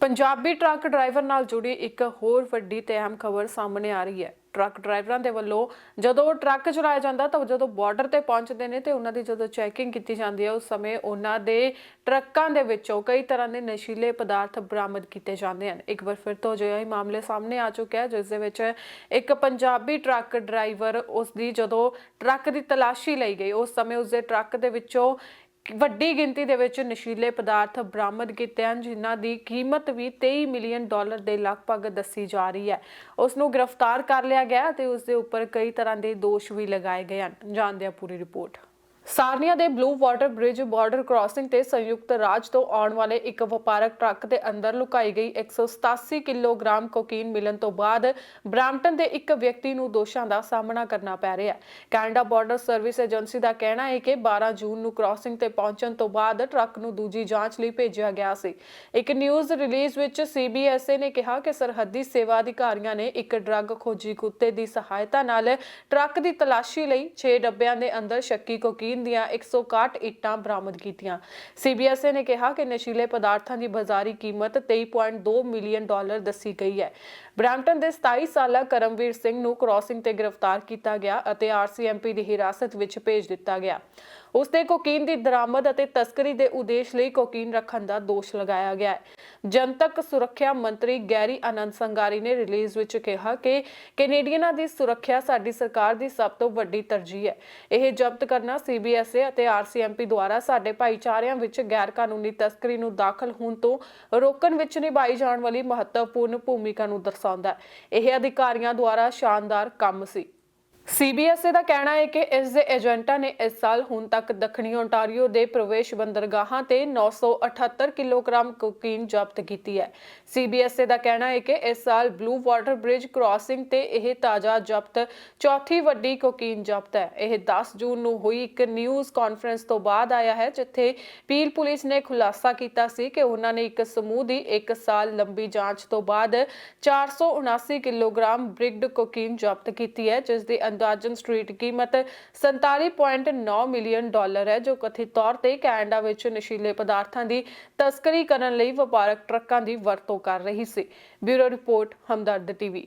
Punjabi truck driver ਨਾਲ ਜੁੜੀ ਇੱਕ ਹੋਰ ਵੱਡੀ ਤੇ ਅਹਿਮ ਖਬਰ ਸਾਹਮਣੇ ਆ ਰਹੀ ਹੈ। ਟਰੱਕ ਡਰਾਈਵਰਾਂ ਦੇ ਵੱਲੋਂ ਜਦੋਂ ਟਰੱਕ ਚਲਾਇਆ ਜਾਂਦਾ ਤਾਂ ਜਦੋਂ ਬਾਰਡਰ ਤੇ ਪਹੁੰਚਦੇ ਨੇ ਤੇ ਉਹਨਾਂ ਦੀ ਜਦੋਂ ਚੈਕਿੰਗ ਕੀਤੀ ਜਾਂਦੀ ਹੈ, ਉਸ ਸਮੇਂ ਉਹਨਾਂ ਦੇ ਟਰੱਕਾਂ ਦੇ ਵਿੱਚੋਂ ਕਈ ਤਰ੍ਹਾਂ ਦੇ ਨਸ਼ੀਲੇ ਪਦਾਰਥ ਬਰਾਮਦ ਕੀਤੇ ਜਾਂਦੇ ਹਨ। ਇੱਕ ਵਾਰ ਫਿਰ ਤੋਂ ਅਜਿਹਾ ਹੀ ਮਾਮਲੇ ਸਾਹਮਣੇ ਆ ਚੁੱਕਿਆ ਹੈ, ਜਿਸ ਦੇ ਵਿੱਚ ਇੱਕ ਪੰਜਾਬੀ ਟਰੱਕ ਡਰਾਈਵਰ ਉਸ ਦੀ ਜਦੋਂ ਟਰੱਕ ਦੀ ਤਲਾਸ਼ੀ ਲਈ ਗਈ, ਉਸ ਸਮੇਂ ਉਸ ਦੇ ਟਰੱਕ ਦੇ ਵਿੱਚੋਂ ਵੱਡੀ ਗਿਣਤੀ ਦੇ ਵਿੱਚ ਨਸ਼ੀਲੇ ਪਦਾਰਥ ਬਰਾਮਦ ਕੀਤੇ ਹਨ, ਜਿਨ੍ਹਾਂ ਦੀ ਕੀਮਤ ਵੀ 23 ਮਿਲੀਅਨ ਡਾਲਰ ਦੇ ਲਗਭਗ ਦੱਸੀ ਜਾ ਰਹੀ ਹੈ। ਉਸ ਨੂੰ ਗ੍ਰਿਫਤਾਰ ਕਰ ਲਿਆ ਗਿਆ ਤੇ ਉਸ ਦੇ ਉੱਪਰ ਕਈ ਤਰ੍ਹਾਂ ਦੇ ਦੋਸ਼ ਵੀ ਲਗਾਏ ਗਏ ਹਨ। ਜਾਣਦੇ ਹਾਂ ਪੂਰੀ ਰਿਪੋਰਟ। ਸਾਰਨੀਆ ਦੇ Blue Water Bridge border crossing ਤੇ ਸੰਯੁਕਤ ਰਾਜ ਤੋਂ ਆਉਣ ਵਾਲੇ ਇੱਕ ਵਪਾਰਕ ਟਰੱਕ ਦੇ ਅੰਦਰ ਲੁਕਾਈ ਗਈ 187 ਕਿਲੋਗ੍ਰਾਮ ਕੋਕੀਨ ਮਿਲਣ ਤੋਂ ਬਾਅਦ ਬ੍ਰਾਂਪਟਨ ਦੇ ਇੱਕ ਵਿਅਕਤੀ ਨੂੰ ਦੋਸ਼ਾਂ ਦਾ ਸਾਹਮਣਾ ਕਰਨਾ ਪੈ ਰਿਹਾ ਹੈ। ਕੈਨੇਡਾ ਬਾਰਡਰ ਸਰਵਿਸ ਏਜੰਸੀ ਦਾ ਕਹਿਣਾ ਹੈ ਕਿ 12 ਜੂਨ ਨੂੰ ਕ੍ਰਾਸਿੰਗ ਤੇ ਪਹੁੰਚਣ ਤੋਂ ਬਾਅਦ ਟਰੱਕ ਨੂੰ ਦੂਜੀ ਜਾਂਚ ਲਈ ਭੇਜਿਆ ਗਿਆ ਸੀ। ਇੱਕ ਨਿਊਜ਼ ਰਿਲੀਜ਼ ਵਿੱਚ ਸੀਬੀਐਸਏ ਨੇ ਕਿਹਾ ਕਿ ਸਰਹੱਦੀ ਸੇਵਾ ਅਧਿਕਾਰੀਆਂ ਨੇ ਇੱਕ ਡਰੱਗ ਖੋਜੀ ਕੁੱਤੇ ਦੀ ਸਹਾਇਤਾ ਨਾਲ ਟਰੱਕ ਦੀ ਤਲਾਸ਼ੀ ਲਈ 6 ਡੱਬਿਆਂ ਦੇ ਅੰਦਰ ਸ਼ੱਕੀ ਕੋਕੀਨ ਦੀਆਂ 161 ਇੱਟਾਂ ਬਰਾਮਦ ਕੀਤੀਆਂ। ਸੀਬੀਐਸਏ ਨੇ ਕਿਹਾ ਕਿ ਨਸ਼ੀਲੇ ਪਦਾਰਥਾਂ ਦੀ ਬਾਜ਼ਾਰੀ ਕੀਮਤ 23.2 ਮਿਲੀਅਨ ਡਾਲਰ ਦੱਸੀ ਗਈ ਹੈ। ਬ੍ਰੈਂਪਟਨ ਦੇ 27 ਸਾਲਾ ਕਰਮਵੀਰ ਸਿੰਘ ਨੂੰ ਕ੍ਰਾਸਿੰਗ ਤੇ ਗ੍ਰਿਫਤਾਰ ਕੀਤਾ ਗਿਆ ਅਤੇ ਆਰਸੀਐਮਪੀ ਦੀ ਹਿਰਾਸਤ ਵਿੱਚ ਭੇਜ ਦਿੱਤਾ ਗਿਆ। ਉਸ ਤੇ ਕੋਕੀਨ ਦੀ ਦਰਾਮਦ ਅਤੇ ਤਸਕਰੀ ਦੇ ਉਦੇਸ਼ ਲਈ ਕੋਕੀਨ ਰੱਖਣ ਦਾ ਦੋਸ਼ ਲਗਾਇਆ ਗਿਆ ਹੈ। ਜਨਤਕ ਸੁਰੱਖਿਆ ਮੰਤਰੀ ਗੈਰੀ ਆਨੰਦ ਸੰਗਾਰੀ ਨੇ ਰਿਲੀਜ਼ ਵਿੱਚ ਕਿਹਾ ਕਿ ਕੈਨੇਡੀਅਨਾਂ ਦੀ ਸੁਰੱਖਿਆ ਸਾਡੀ ਸਰਕਾਰ ਦੀ ਸਭ ਤੋਂ ਵੱਡੀ ਤਰਜੀਹ ਹੈ। ਇਹ ਜ਼ਬਤ ਕਰਨਾ ਸੀਬੀਐਸਏ ਅਤੇ ਆਰਸੀਐਮਪੀ ਦੁਆਰਾ ਸਾਡੇ ਭਾਈਚਾਰਿਆਂ ਵਿੱਚ ਗੈਰ ਕਾਨੂੰਨੀ ਤਸਕਰੀ ਨੂੰ ਦਾਖਲ ਹੋਣ ਤੋਂ ਰੋਕਣ ਵਿੱਚ ਨਿਭਾਈ ਜਾਣ ਵਾਲੀ ਮਹੱਤਵਪੂਰਨ ਭੂਮਿਕਾ ਨੂੰ ਦਰਸਾਉਂਦਾ ਹੈ। ਇਹ ਅਧਿਕਾਰੀਆਂ ਦੁਆਰਾ ਸ਼ਾਨਦਾਰ ਕੰਮ ਸੀ। ਸੀਬੀਐਸਏ ਦਾ ਕਹਿਣਾ ਹੈ ਕਿ ਇਸ ਦੇ ਏਜੰਟਾਂ ਨੇ ਇਸ ਸਾਲ ਹੁਣ ਤੱਕ ਦੱਖਣੀ ਓਨਟਾਰੀਓ ਦੇ ਪ੍ਰਵੇਸ਼ ਬੰਦਰਗਾਹਾਂ ਤੇ 978 ਕਿਲੋਗ੍ਰਾਮ ਕੋਕੀਨ ਜ਼ਬਤ ਕੀਤੀ ਹੈ। ਸੀਬੀਐਸਏ ਦਾ ਕਹਿਣਾ ਹੈ ਕਿ ਇਸ ਸਾਲ ਬਲੂ ਵਾਟਰ ਬ੍ਰਿਜ ਕ੍ਰਾਸਿੰਗ ਤੇ ਇਹ ਤਾਜ਼ਾ ਜ਼ਬਤ ਚੌਥੀ ਵੱਡੀ ਕੋਕੀਨ ਜ਼ਬਤ ਹੈ। ਇਹ 10 ਜੂਨ ਨੂੰ ਹੋਈ ਇੱਕ ਨਿਊਜ਼ ਕਾਨਫਰੰਸ ਤੋਂ ਬਾਅਦ ਆਇਆ ਹੈ, ਜਿੱਥੇ ਪੀਲ ਪੁਲਿਸ ਨੇ ਖੁਲਾਸਾ ਕੀਤਾ ਸੀ ਕਿ ਉਹਨਾਂ ਨੇ ਇੱਕ ਸਮੂਹ ਦੀ 1 ਸਾਲ ਲੰਬੀ ਜਾਂਚ ਤੋਂ ਬਾਅਦ 479 ਕਿਲੋਗ੍ਰਾਮ ਬ੍ਰਿਗਡ ਕੋਕੀਨ ਜ਼ਬਤ ਕੀਤੀ ਹੈ, ਜਿਸ ਦੀ ਅੰਦਾਜ਼ਨ ਸਟਰੀਟ ਕੀਮਤ 47.9 ਮਿਲੀਅਨ ਡਾਲਰ ਹੈ, ਜੋ ਕਥਿਤ ਤੌਰ ਤੇ ਕੈਨੇਡਾ ਵਿੱਚ ਨਸ਼ੀਲੇ ਪਦਾਰਥਾਂ ਦੀ ਤਸਕਰੀ ਕਰਨ ਲਈ ਵਪਾਰਕ ਟਰੱਕਾਂ ਦੀ ਵਰਤੋਂ ਕਰ ਰਹੀ ਸੀ। Bureau report, Hamdard TV.